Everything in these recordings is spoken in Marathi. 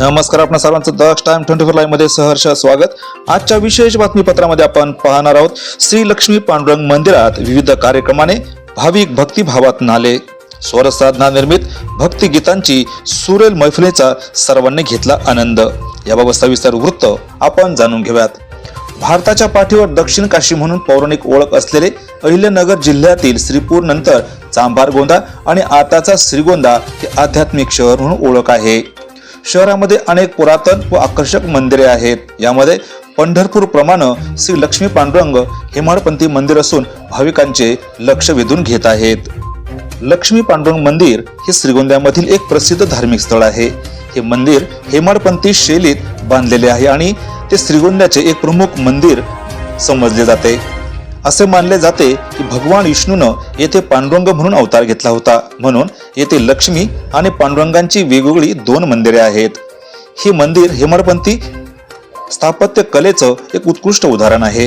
नमस्कार आपण सर्वांचं दक्ष टाइम ट्वेंटी फोर लाईव्हमध्ये सहर्ष स्वागत. आजच्या विशेष बातमीपत्रामध्ये आपण पाहणार आहोत श्री लक्ष्मी पांडुरंग मंदिरात विविध कार्यक्रमाने भाविक भक्तिभावात नाले. स्वरसाधना निर्मित भक्तिगीतांची सुरेल मैफिलीचा सर्वांनी घेतला आनंद. याबाबत सविस्तर वृत्त आपण जाणून घेऊयात. भारताच्या पाठीवर दक्षिण काशी म्हणून पौराणिक ओळख असलेले अहिल्यानगर जिल्ह्यातील श्रीपूर नंतर चांभार गोंदा आणि आताचा श्रीगोंदा हे आध्यात्मिक शहर म्हणून ओळख आहे. शहरामध्ये अनेक पुरातन व आकर्षक मंदिरे आहेत. यामध्ये पंढरपूर प्रमाणे श्री लक्ष्मी पांडुरंग हेमाडपंथी मंदिर असून भाविकांचे लक्ष वेधून घेत आहेत. लक्ष्मी पांडुरंग मंदिर हे श्रीगोंद्यामधील एक प्रसिद्ध धार्मिक स्थळ आहे. हे मंदिर हेमाडपंथी शैलीत बांधलेले आहे आणि ते श्रीगोंद्याचे एक प्रमुख मंदिर समजले जाते. असे मानले जाते की भगवान विष्णूनं येथे पांडुरंग म्हणून अवतार घेतला होता. म्हणून येथे लक्ष्मी आणि पांडुरंगांची वेगवेगळी दोन मंदिरे आहेत. ही मंदिर हेमरपंथी स्थापत्य कलेचं एक उत्कृष्ट उदाहरण आहे.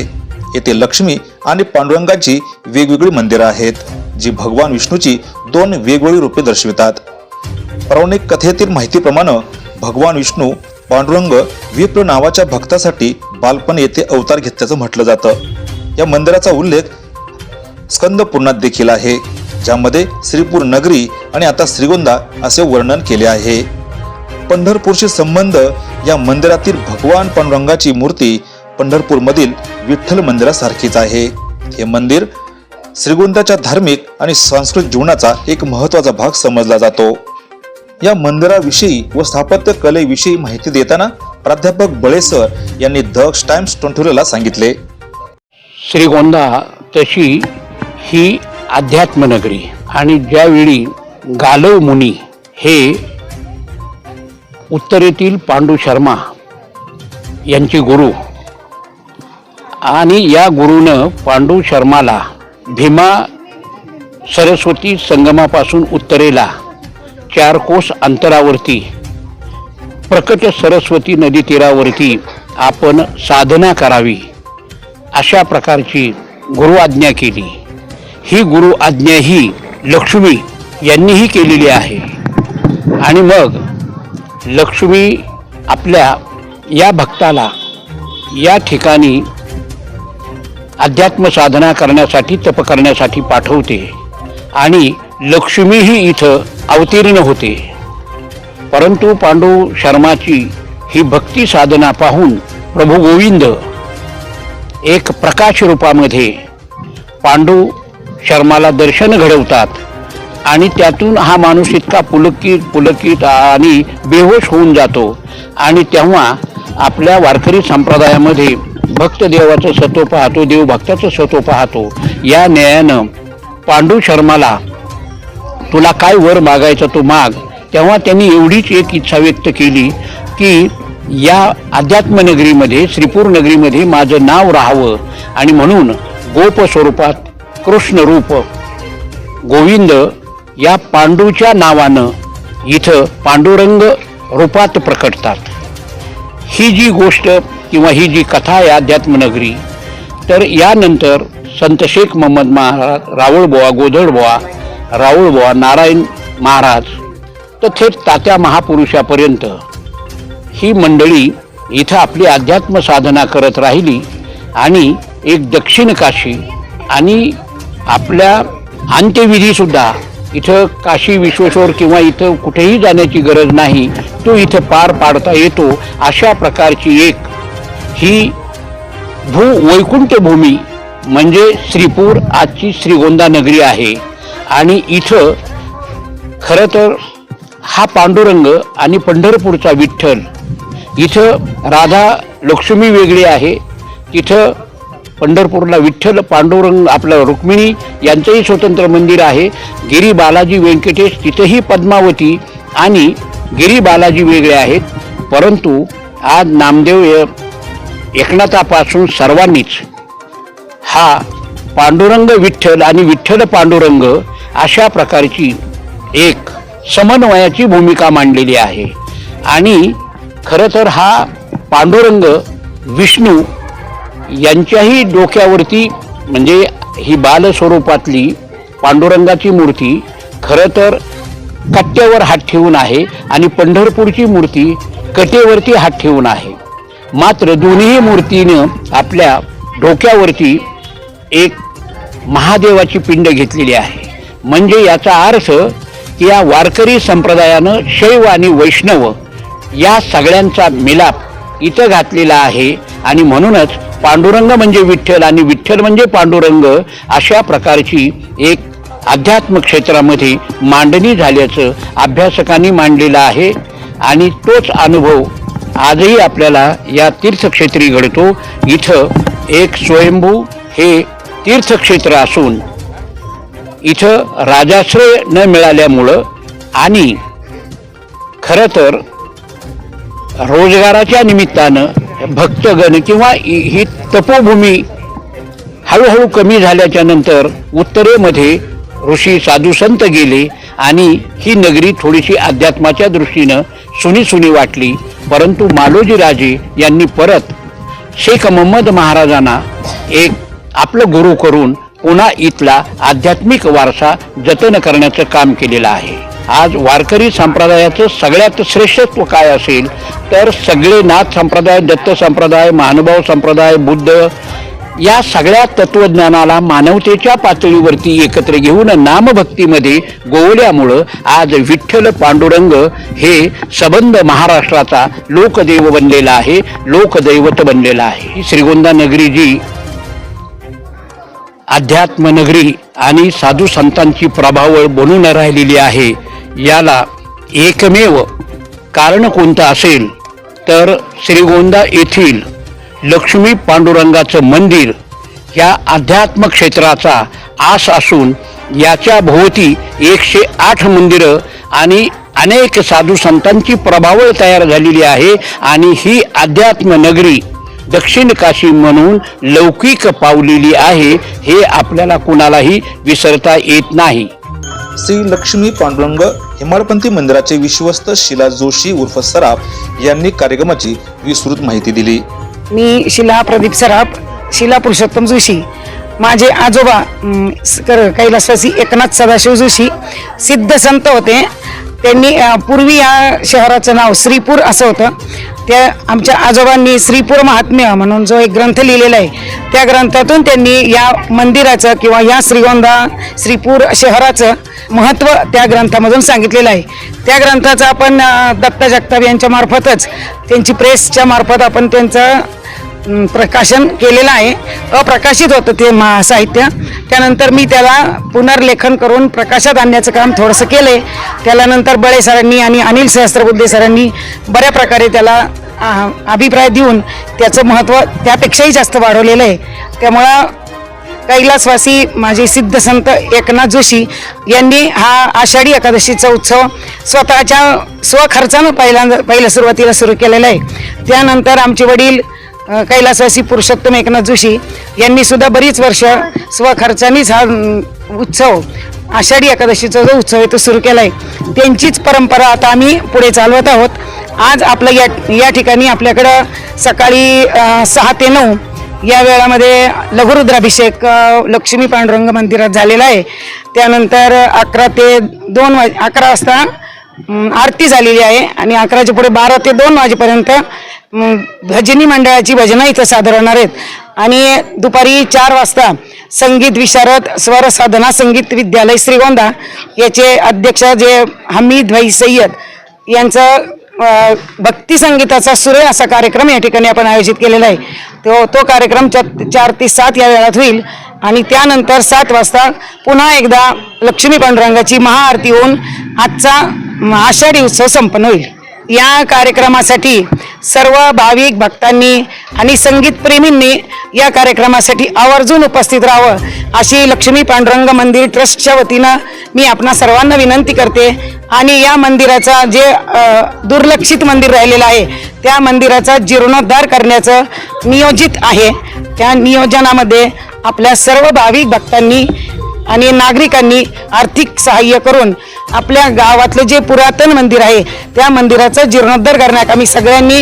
येथे लक्ष्मी आणि पांडुरंगाची वेगवेगळी मंदिरं आहेत जी भगवान विष्णूची दोन वेगवेगळी रूपे दर्शवितात. पौराणिक कथेतील माहितीप्रमाणे भगवान विष्णू पांडुरंग विप्र नावाच्या भक्तासाठी बालपण येथे अवतार घेतल्याचं म्हटलं जातं. या मंदिराचा उल्लेख स्कंद पुराणात देखील आहे ज्यामध्ये श्रीपूर नगरी आणि आता श्रीगोंदा असे वर्णन केले आहे. पंढरपूरशी संबंध या मंदिरातील भगवान पांडुरंगाची मूर्ती पंढरपूरमधील विठ्ठल मंदिरासारखीच आहे. हे मंदिर श्रीगोंदाच्या धार्मिक आणि सांस्कृतिक जीवनाचा एक महत्त्वाचा भाग समजला जातो. या मंदिराविषयी व स्थापत्य कलेविषयी माहिती देताना प्राध्यापक बळेसर यांनी दक्ष टाइम्स टोंठुरेला सांगितले. श्रीगोंदा तशी ही अध्यात्मनगरी. आणि ज्यावेळी गालव मुनी हे उत्तरेतील पांडू शर्मा यांचे गुरु आणि या गुरुनं पांडू शर्माला भीमा सरस्वती संगमापासून उत्तरेला चार कोस अंतरावरती प्रकट सरस्वती नदी तीरावरती आपण साधना करावी. अशा प्रकारची गुरु आज्ञा केली. ही गुरु आज्ञा ही लक्ष्मी यांनीही केलेली आहे. आणि मग लक्ष्मी आपल्या या भक्ताला या ठिकाणी अध्यात्म साधना करण्यासाठी तप करण्यासाठी पाठवते. आणि लक्ष्मीही इथं अवतीर्ण होते. परंतु पांडू शर्माची ही भक्ती साधना पाहून प्रभू गोविंद एक प्रकाश रूपामध्ये पांडू शर्माला दर्शन घडवतात आणि त्यातून हा माणूस इतका पुलकित पुलकित आणि बेहोश होऊन जातो. आणि तेव्हा आपल्या वारकरी संप्रदायामध्ये भक्त देवाचं सत्व पाहतो देव भक्ताचं सत्व पाहतो. या न्यायानं पांडू शर्माला तुला काय वर मागायचं तो माग? तेव्हा त्यांनी एवढीच एक इच्छा व्यक्त केली की या अध्यात्मनगरीमध्ये श्रीपूर नगरीमध्ये माझं नाव राहावं आणि म्हणून गोप स्वरूपात कृष्णरूप गोविंद या पांडूच्या नावानं इथं पांडुरंग रूपात प्रकटतात. ही जी गोष्ट किंवा ही जी कथा आहे अध्यात्मनगरी तर यानंतर संत शेख मोहम्मद महाराज रावळबोवा गोधडबोवा राऊळबोवा नारायण महाराज तर थेट तात्या महापुरुषापर्यंत ही मंडळी इथं आपली अध्यात्म साधना करत राहिली आणि एक दक्षिण काशी आणि आपल्या अंत्यविधीसुद्धा इथं काशी विश्वेश्वर किंवा इथं कुठेही जाण्याची गरज नाही तो इथं पार पाडता येतो अशा प्रकारची एक ही भू वैकुंठभूमी म्हणजे श्रीपूर आजची श्रीगोंदा नगरी आहे. आणि इथं खरं तर हा पांडुरंग आणि पंढरपूरचा विठ्ठल इथं राधा लक्ष्मी वेगळी आहे. तिथं पंढरपूरला विठ्ठल पांडुरंग आपलं रुक्मिणी यांचंही स्वतंत्र मंदिर आहे. गिरी बालाजी व्यंकटेश तिथंही पद्मावती आणि गिरी बालाजी वेगळे आहेत. परंतु आज नामदेव एकनाथापासून सर्वांनीच हा पांडुरंग विठ्ठल आणि विठ्ठल पांडुरंग अशा प्रकारची एक समन्वयाची भूमिका मांडलेली आहे. आणि खरं तर हा पांडुरंग विष्णू यांच्याही डोक्यावरती म्हणजे ही बालस्वरूपातली पांडुरंगाची मूर्ती खरं तर कट्ट्यावर हात ठेवून आहे आणि पंढरपूरची मूर्ती कटेवरती हात ठेवून आहे. मात्र दोन्ही मूर्तीनं आपल्या डोक्यावरती एक महादेवाची पिंड घेतलेली आहे. म्हणजे याचा अर्थ की या वारकरी संप्रदायानं शैव आणि वैष्णव या सगळ्यांचा मिलाप इथं घातलेला आहे. आणि म्हणूनच पांडुरंग म्हणजे विठ्ठल आणि विठ्ठल म्हणजे पांडुरंग अशा प्रकारची एक अध्यात्म क्षेत्रामध्ये मांडणी झाल्याचं अभ्यासकांनी मांडलेलं आहे. आणि तोच अनुभव आजही आपल्याला या तीर्थक्षेत्री घडतो. इथं एक स्वयंभू हे तीर्थक्षेत्र असून इथं राजाश्रय न मिळाल्यामुळं आणि खरं तर रोजगाराच्या निमित्तानं भक्तगण किंवा इ- ही तपोभूमी हळूहळू कमी झाल्याच्यानंतर उत्तरेमध्ये ऋषी साधू संत गेले आणि ही नगरी थोडीशी अध्यात्माच्या दृष्टीनं सुनी सुनी वाटली. परंतु मालोजी राजे यांनी परत शेख मोहम्मद महाराजांना एक आपलं गुरु करून पुन्हा इथला आध्यात्मिक वारसा जतन करण्याचं काम केलेलं आहे. आज वारकरी संप्रदायाचं सगळ्यात श्रेष्ठत्व काय असेल तर सगळे नाथ संप्रदाय दत्त संप्रदाय महानुभाव संप्रदाय बुद्ध या सगळ्या तत्वज्ञानाला मानवतेच्या पातळीवरती एकत्र घेऊन नामभक्तीमध्ये गोवल्यामुळं आज विठ्ठल पांडुरंग हे सबंध महाराष्ट्राचा लोकदैव बनलेला आहे लोकदैवत बनलेला आहे. श्रीगोंदा नगरी जी अध्यात्मनगरी आणि साधू संतांची प्रभावळ बनून राहिलेली आहे याला एकमेव कारण कोणतं असेल तर श्रीगोंदा येथील लक्ष्मी पांडुरंगाचं मंदिर या अध्यात्म क्षेत्राचा आस असून याच्या भोवती एकशे आठ मंदिरं आणि अनेक साधू संतांची प्रभावळ तयार झालेली आहे आणि ही अध्यात्म नगरी दक्षिण काशी म्हणून लौकिक पावलेली आहे हे आपल्याला कुणालाही विसरता येत नाही. श्री लक्ष्मी पांडुरंग हिमाळपंथी मंदिराचे विश्वस्त शिला जोशी उर्फ सराफ यांनी कार्यक्रमाची विस्तृत माहिती दिली. मी शिला प्रदीप सराफ शिला पुरुषोत्तम जोशी माझे आजोबा कैलासवासी एकनाथ सदाशिव जोशी सिद्ध संत होते. त्यांनी पूर्वी या शहराचं नाव श्रीपूर असं होतं. त्या आमच्या आजोबांनी श्रीपूर महात्म्य म्हणून जो एक ग्रंथ लिहिलेला आहे त्या ग्रंथातून त्यांनी या मंदिराचं किंवा या श्रीगोंदा श्रीपूर शहराचं महत्त्व त्या ग्रंथामधून सांगितलेलं आहे. त्या ग्रंथाचं आपण दत्ता जगताप यांच्यामार्फतच त्यांची प्रेसच्या मार्फत आपण त्यांचं प्रकाशन केलेलं आहे. अप्रकाशित होतं ते मा साहित्य त्यानंतर मी त्याला पुनर्लेखन करून प्रकाशात आणण्याचं काम थोडंसं केलं आहे त्याला नंतर बळे सरांनी आणि अनिल सहस्त्रबुद्धे सरांनी बऱ्या प्रकारे त्याला अभिप्राय देऊन त्याचं महत्त्व त्यापेक्षाही जास्त वाढवलेलं आहे. त्यामुळं कैलासवासी माझे सिद्ध संत एकनाथ जोशी यांनी हा आषाढी एकादशीचा उत्सव स्वतःच्या स्वखर्चानं पहिल्यांदा पहिल्या सुरुवातीला सुरू केलेला आहे. त्यानंतर आमचे वडील कैलासवासी पुरुषोत्तम एकनाथ जोशी यांनी सुद्धा बरीच वर्ष स्वखर्चानेच हा उत्सव आषाढी एकादशीचा जो उत्सव आहे तो सुरू केला आहे त्यांचीच परंपरा आता आम्ही पुढे चालवत आहोत. आज आपलं या या ठिकाणी आपल्याकडं सकाळी सहा ते नऊ या वेळामध्ये लघुरुद्राभिषेक लक्ष्मी पांडुरंग मंदिरात झालेला आहे. त्यानंतर अकरा ते दोन वाज अकरा वाजता आरती झालेली आहे आणि अकराच्या पुढे बारा ते दोन वाजेपर्यंत भजनी मंडळाची भजनं इथं सादर होणार आहेत. आणि दुपारी चार वाजता संगीत विशारद स्वर साधना संगीत विद्यालय श्रीगोंदा याचे अध्यक्ष जे हमीद भाई सय्यद यांचं भक्ती संगीताचा सुरे असा कार्यक्रम या ठिकाणी आपण आयोजित केलेला आहे. तो तो कार्यक्रम चा- चार ते सात या वेळात होईल. आणि त्यानंतर सात वाजता पुन्हा एकदा लक्ष्मी पांडुरंगाची महाआरती होऊन आजचा आषाढी उत्सव संपन्न होईल. या कार्यक्रमासाठी सर्व भाविक भक्तांनी आणि संगीतप्रेमींनी या कार्यक्रमासाठी आवर्जून उपस्थित राहावं अशी लक्ष्मी पांडुरंग मंदिर ट्रस्टच्या वतीनं मी आपणा सर्वांना विनंती करते. आणि या मंदिराचा जे दुर्लक्षित मंदिर राहिलेलं आहे त्या मंदिराचा जीर्णोद्धार करण्याचं नियोजित आहे. त्या नियोजनामध्ये आपल्या सर्व भाविक भक्तांनी आणि नागरिकांनी आर्थिक सहाय्य करून आपल्या गावातलं जे पुरातन मंदिर आहे त्या मंदिराचा जीर्णोद्धार करण्यात आम्ही सगळ्यांनी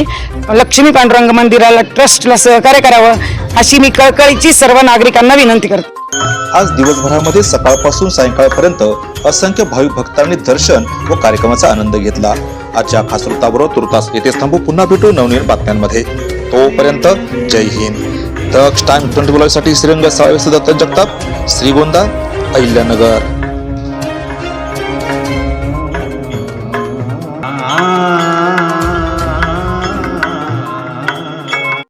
लक्ष्मी पांडुरंग मंदिराला ट्रस्टला सहकार्य करावं अशी मी कळकळीची सर्व नागरिकांना विनंती करते. आज दिवसभरामध्ये सकाळपासून सायंकाळपर्यंत असंख्य भाविक भक्तांनी दर्शन व कार्यक्रमाचा आनंद घेतला. आजच्या खास वृत्ताबरोबर तुर्तास येथे थांबू पुन्हा भेटू नवनीत बातम्यांमध्ये. तोपर्यंत जय हिंद. दक्ष टाइम ट्वेंटी बोलासाठी श्रीरंग साळवे दत्त जगताप श्रीगोंदा अहिल्यानगर.